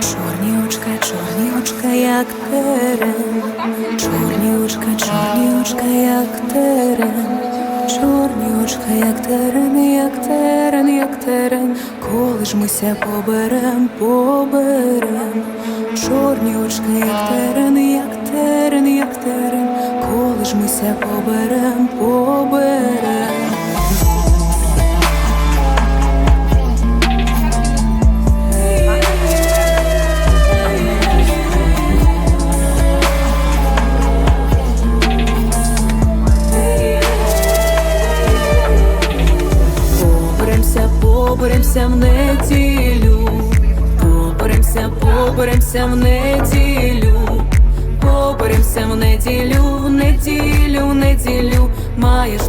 Чорні очка, чорні очка, як терен. Чорні очка, чорні очка, як терен. Чорні очка, як терен, як терен, як терен. Коли ж мися поберем, поберем. Чорні очка, як терен, як терен, як терен. Коли ж мися поберем, поберем. Поберемося в неділю, поборемся, поборемся в неділю, поборемся в неділю, в неділю, в неділю, маєш